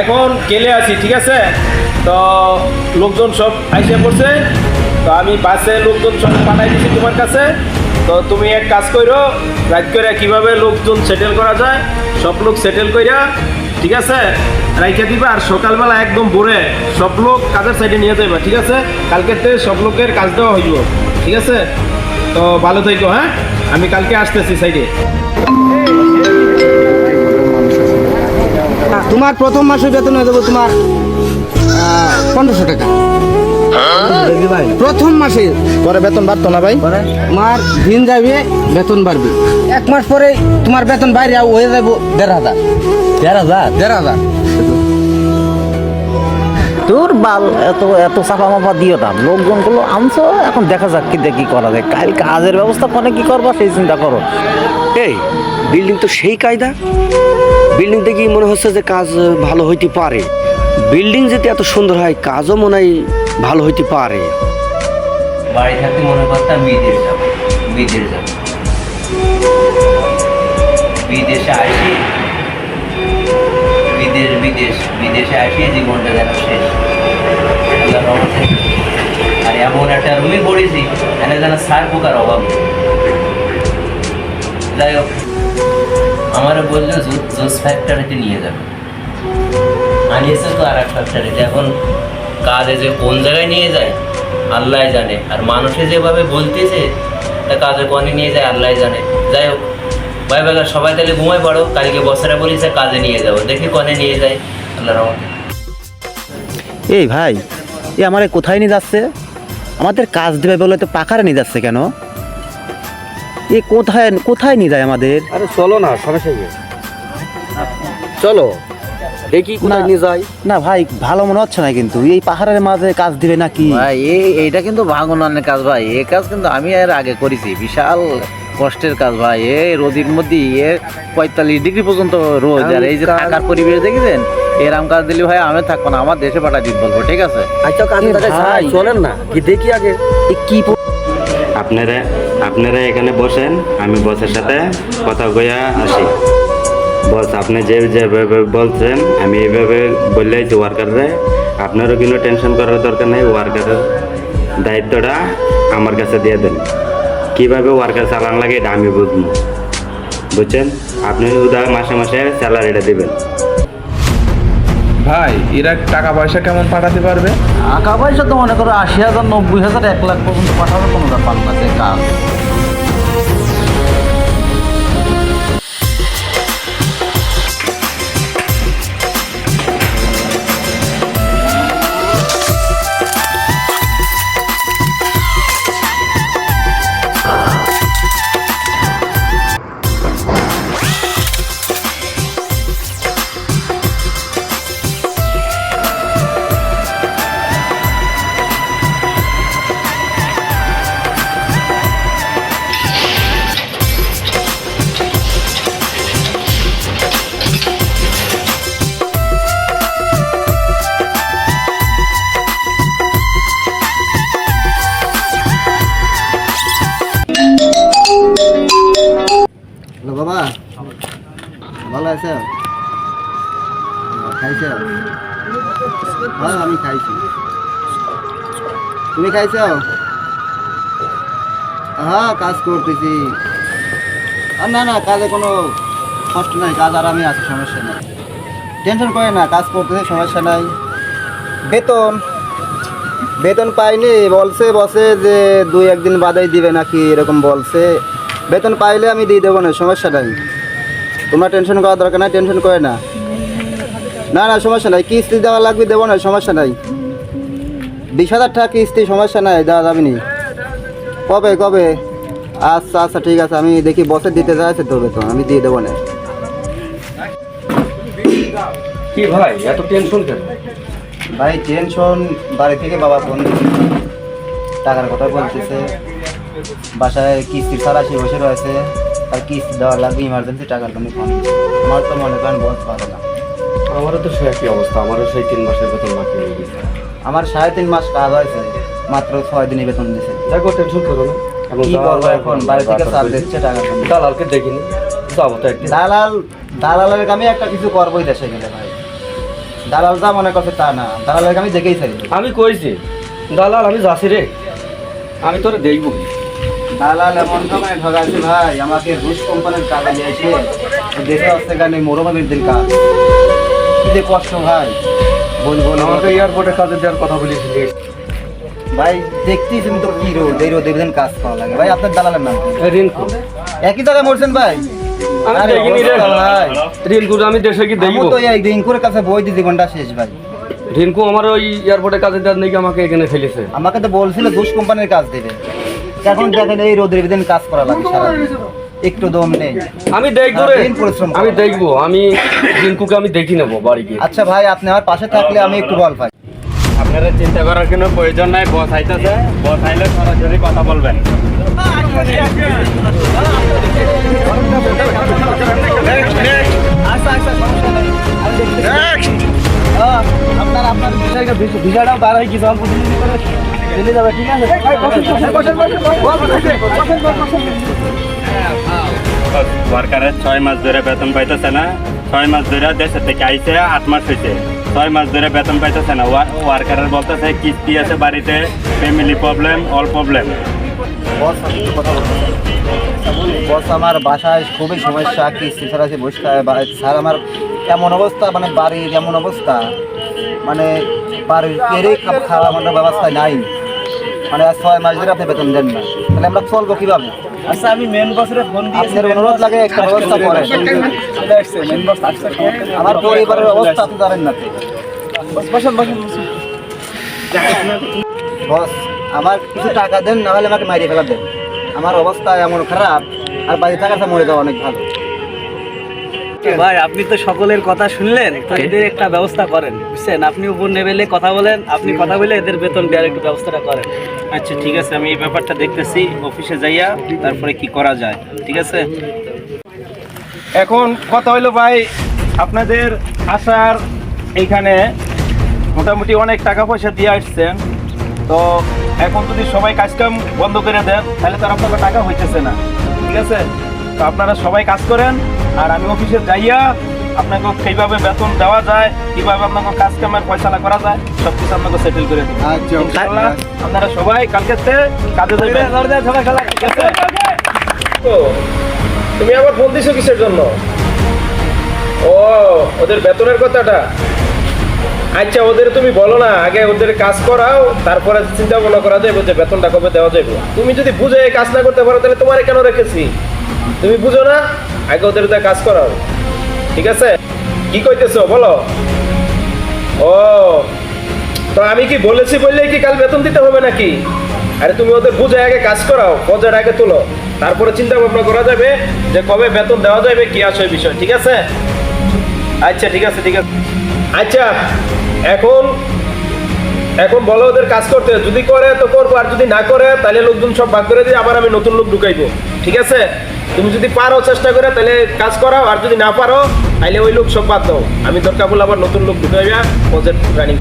এখন গেলে আছি, ঠিক আছে? তো লোকজন সব আইসে পড়ছে। তো আমি বাসে লোকজন সব পাঠাই দিছি তোমার কাছে। তো তুমি এক কাজ করো রাত করে কীভাবে লোকজন সেটেল করা যায়, সব লোক সেটেল কইরা, ঠিক আছে? রাইখে দিবা আর সকালবেলা একদম ভোরে সব লোক কাজের সাইডে নিয়ে যাবে ঠিক আছে? কালকের থেকে সব লোকের কাজ দেওয়া হইব, ঠিক আছে? তো ভালো থাকো হ্যাঁ? আমি কালকে আসতেছি সাইডে তোমার প্রথম মাসের বেতন হয়ে যাব তোমার পনেরোশো টাকা। প্রথম মাসে পরে বেতন বাড়তো না ভাই? তোমার দিন যাবে বেতন বাড়বে। এক মাস পরে তোমার বেতন বাইরে হয়ে যাব দেড় হাজার। দেড় হাজার? দেড় হাজার। তোর বাল এত এত চাপা মাপা দিও না। লোকজনগুলো আনছো এখন দেখা যাক কি দেখি করা যায়। কাল কাজের ব্যবস্থা কোনে কি করবা সেই চিন্তা করো। এই বিল্ডিং তো সেই কায়দা। বিল্ডিং দেখি মনে হচ্ছে যে কাজ ভালো হইতে পারে। বিল্ডিং যদি এত সুন্দর হয়, কাজও মনে হয় ভালো হইতে পারে। বাড়ি থাকতে মনে করতাম বিদেশ যাব বিদেশ যাব। বিদেশে আসি, বিদেশ বিদেশ, বিদেশে আসি, জীবনটা যেন শেষ। আর এমন একটা রুমে পড়েছি, এখানে যেন সার পোকার অভাব। যাই হোক। আমার বলল, জোস ফ্যাক্টরিতে নিয়ে যাবে। আনিয়েছে তো আর এক ফ্যাক্টরিতে এখন কাজে যে কোন জায়গায় নিয়ে যায়, আল্লাহ জানে। আর মানুষে যেভাবে বলতেছে, তা কাজে কোনে নিয়ে যায়, আল্লাহ জানে। যাই হোক, ভাই ভাই সবাই তাহলে ঘুমাই পড়ো। কালকে বছরে বলিছে, কাজে নিয়ে যাব। দেখি কনে নিয়ে যায় আল্লাহ রহমতে। এই ভাই, এ আমারে কোথায় নিয়ে যাচ্ছে? আমাদের কাজ দেবে বলে তো পাকারে নিয়ে যাচ্ছে কেন? এ কোথায় কোথায় নিয়ে যায় আমাদের? আরে চলো না সমস্যা কি চলো দেখি কোথায় নিয়ে যাই না ভাই ভালো মনে হচ্ছে না কিন্তু। এই পাহাড়ের মাঝে কাজ দিবে নাকি? ভাই এই এইটা কিন্তু ভাঙনের কাজ ভাই। এই কাজ কিন্তু আমি এর আগে করেছি। বিশাল কষ্টের কাজ ভাই। এই রোদির মধ্যে এ পঁয়তাল্লিশ ডিগ্রি পর্যন্ত রোদ। আর এই যে কাজ- থাকার পরিবেশ দেখেছেন? এরাম কাজ দিলে ভাই আমি থাকব না। আমার দেশে পাঠা দিন বলব ঠিক আছে? আচ্ছা কাজ। চলেন না। কি দেখি আগে। কি আপনারা আপনারা এখানে বসেন আমি বসের সাথে কথা কইয়া আসি। বস আপনি যে যেভাবে বলছেন আমি এইভাবে বললেছি ওয়ার্কাররে আপনারও কিন্তু টেনশন করার দরকার নেই ওয়ার্কারের দায়িত্বটা আমার কাছে দিয়ে দেন। কীভাবে ওয়ার্কার চালান লাগে এটা আমি বুঝব। বুঝছেন? আপনি উদা মাসে মাসে স্যালারিটা দেবেন। ভাই এরা টাকা পয়সা কেমন পাঠাতে পারবে? টাকা পয়সা তো মনে করো আশি হাজার নব্বই হাজার এক লাখ পর্যন্ত পাঠাবে কোনো ব্যাপার না যে কাজ। হ্যাঁ আমি খাইছি। তুমি খাইছ? হ্যাঁ কাজ করতেছি। আর না না, কাজে কোনো কষ্ট নাই, কাজ আরামে আছে, সমস্যা নাই। টেনশন করে না, কাজ করতেছি, সমস্যা নাই। বেতন বেতন পাইনি বলছে, বসে যে দুই, একদিন বাদেই দিবে নাকি, এরকম বলছে। বেতন পাইলে আমি দিয়ে দেবো না, সমস্যা নাই। তোমরা টেনশন করার দরকার নাই টেনশন করে না। না না সমস্যা নাই। কিস্তি দেওয়া লাগবে দেবো না সমস্যা নাই। বিশ হাজার টাকা কিস্তি সমস্যা নাই দেওয়া যাবে নি। কবে কবে? আচ্ছা আচ্ছা ঠিক আছে আমি দেখি বসে দিতে যাচ্ছে তো বেতন আমি দিয়ে দেবো না। কি ভাই এত টেনশন কেন? ভাই টেনশন বাড়ি থেকে বাবা ফোন টাকার কথা বলতেছে। বাসায় কিস্তি ছাড়া সে বসে রয়েছে। আর কিস্তি দেওয়ার লাগবে ইমার্জেন্সি টাকার জন্য ফোন আমার তো মনে করেন বলতে পারে না। আমারও তো সেই একই অবস্থা আমারও সেই তিন মাসের বেতন বাকি হয়ে গেছে। আমার সাড়ে তিন মাস কাজ হয়েছে মাত্র ছয় দিনই বেতন দিছে। দেখো টেনশন করো না। কি করব এখন? বাড়ি থেকে চাপ দিচ্ছে টাকার জন্য। দালালকে দেখিনি যাব তো একদিন। দালাল দালালের আমি একটা কিছু করবোই দেশে গেলে ভাই। দালাল যা মনে করছে তা না আমি দেখেই চাই আমি কইছি দালাল আমি যাচ্ছি রে। আমি তোরে দেখব দালাল এমন সময় ঠগাইছে ভাই আমাকে রুশ কোম্পানির কাজ দিয়েছে। দেশে আসছে গানে মোরমাবির দিন কাজ। কি যে কষ্ট ভাই বলব না। আমাকে এয়ারপোর্টে কাজে দেওয়ার কথা বলেছিলি। ভাই দেখতেই তুমি তো কি রোদ এই রোদ দিন কাজ করা লাগে। ভাই আপনার দালালের নাম? রিঙ্কু। একই জায়গায় মরছেন ভাই? আমি আরে দেখিনি ভাই। রিঙ্কু আমি দেশে কি দেখব? তো এই দিনকুর কাছে বই দিয়ে জীবনটা শেষ ভাই। রিঙ্কু আমার ওই এয়ারপোর্টে কাজে দেওয়ার নাকি আমাকে এখানে ফেলেছে। আমাকে তো বলছিল দুষ কোম্পানির কাজ দেবে। এখন দেখেন এই রোদের দিন কাজ করা লাগে সারাদিন। একটু দম নেই। আমি দেখব রে পরিশ্রম আমি দেখব আমি রিঙ্কুকে আমি দেখি নেব বাড়ি গিয়ে। আচ্ছা ভাই আপনি আমার পাশে থাকলে আমি একটু বল পাই। আপনারা চিন্তা করার কোনো প্রয়োজন নাই বস আইতেছে। বস আইলে সরাসরি কথা বলবেন। আপনার আপনার বিষয়টা বিষয়টাও বার হয় কিছু অল্প দিন করে? চলে যাবে ঠিক আছে ওয়ার্কারের ছয় মাস ধরে বেতন পাইতেছে না। ছয় মাস ধরে দেশের থেকে আইসে আট মাস হয়েছে ছয় মাস ধরে বেতন পাইতেছে না। ওয়ার্কারের বলতেছে, কিস্তি আছে বাড়িতে family problem all problem boss আমার বাসায় খুবই সমস্যা, কিস্তি ছাড়া আছে বসে স্যার, আমার এমন অবস্থা? মানে বাড়ির এমন অবস্থা? মানে কেড়েই খাব- খাওয়া মানে ব্যবস্থা নাই। মানে ছয় মাস ধরে আপনি বেতন দেন না। তাহলে আমরা চলবো কীভাবে? আচ্ছা আমি মেন বসের ফোন আপনার অনুরোধ লাগে একটা ব্যবস্থা করেন। আমার পরিবারের অবস্থা আপনি জানেন না। বস আমার কিছু টাকা দেন না হলে আমাকে মারিয়ে ফেলা দেন। আমার অবস্থা এমন খারাপ আর বাড়ি থাকাটা মরে যাওয়া অনেক ভালো। ভাই আপনি তো সকলের কথা শুনলেন তো এদের একটা ব্যবস্থা করেন বুঝছেন? আপনি উপর লেভেলে কথা বলেন আপনি কথা বলে এদের বেতন দেওয়ার একটু ব্যবস্থাটা করেন। আচ্ছা ঠিক আছে আমি এই ব্যাপারটা দেখতেছি অফিসে যাইয়া তারপরে কি করা যায় ঠিক আছে? এখন কথা হইল ভাই আপনাদের আসার এইখানে মোটামুটি অনেক টাকা পয়সা দিয়ে আসছেন তো এখন যদি সবাই কাজকাম বন্ধ করে দেন তাহলে তো আর আপনাদের টাকা হইতেছে না ঠিক আছে? তো আপনারা সবাই কাজ করেন আর আমি অফিসে যাইয়া আপনাকে কীভাবে বেতন দেওয়া যায় কীভাবে আপনাকে কাজ কামের পয়সা করা যায় সব কিছু আপনাকে সেটেল করে আচ্ছা ইনশাআল্লাহ আপনারা সবাই কালকে কাজে যাবেন তুমি আবার ফোন দিছো কিসের জন্য? ও ওদের বেতনের কথাটা। আচ্ছা ওদের তুমি বলো না আগে ওদের কাজ করাও তারপরে চিন্তা ভাবনা করা যাবে যে বেতনটা কবে দেওয়া যাবে তুমি যদি বুঝে কাজ না করতে পারো তাহলে তোমারে কেন রেখেছি? তুমি বুঝো না? আগে ওদের কাজ করাও। ঠিক আছে? কি কইতেছো, বলো? ও, তো আমি কি বলেছি বললে কি কাল বেতন দিতে হবে নাকি? আরে তুমি ওদের বুঝে আগে কাজ করাও পদের আগে তুলো। তারপরে চিন্তা ভাবনা করা যাবে যে কবে বেতন দেওয়া যাবে, কি আসে বিষয়, ঠিক আছে? আচ্ছা ঠিক আছে ঠিক আছে। আচ্ছা এখন এখন বলো ওদের কাজ করতে। যদি করে, তো করব। আর যদি না করে, তাহলে লোকজন সব ভাগ করে দিয়ে আবার আমি নতুন লোক ঢুকাইবো, ঠিক আছে? তুমি যদি পারো চেষ্টা করে, তাহলে কাজ করাও, আর যদি না পারো, তাহলে ওই লোক সব বাদ দাও। আমি দরকার বলে আবার নতুন লোক ঢুকে যাবে প্রজেক্ট রানিং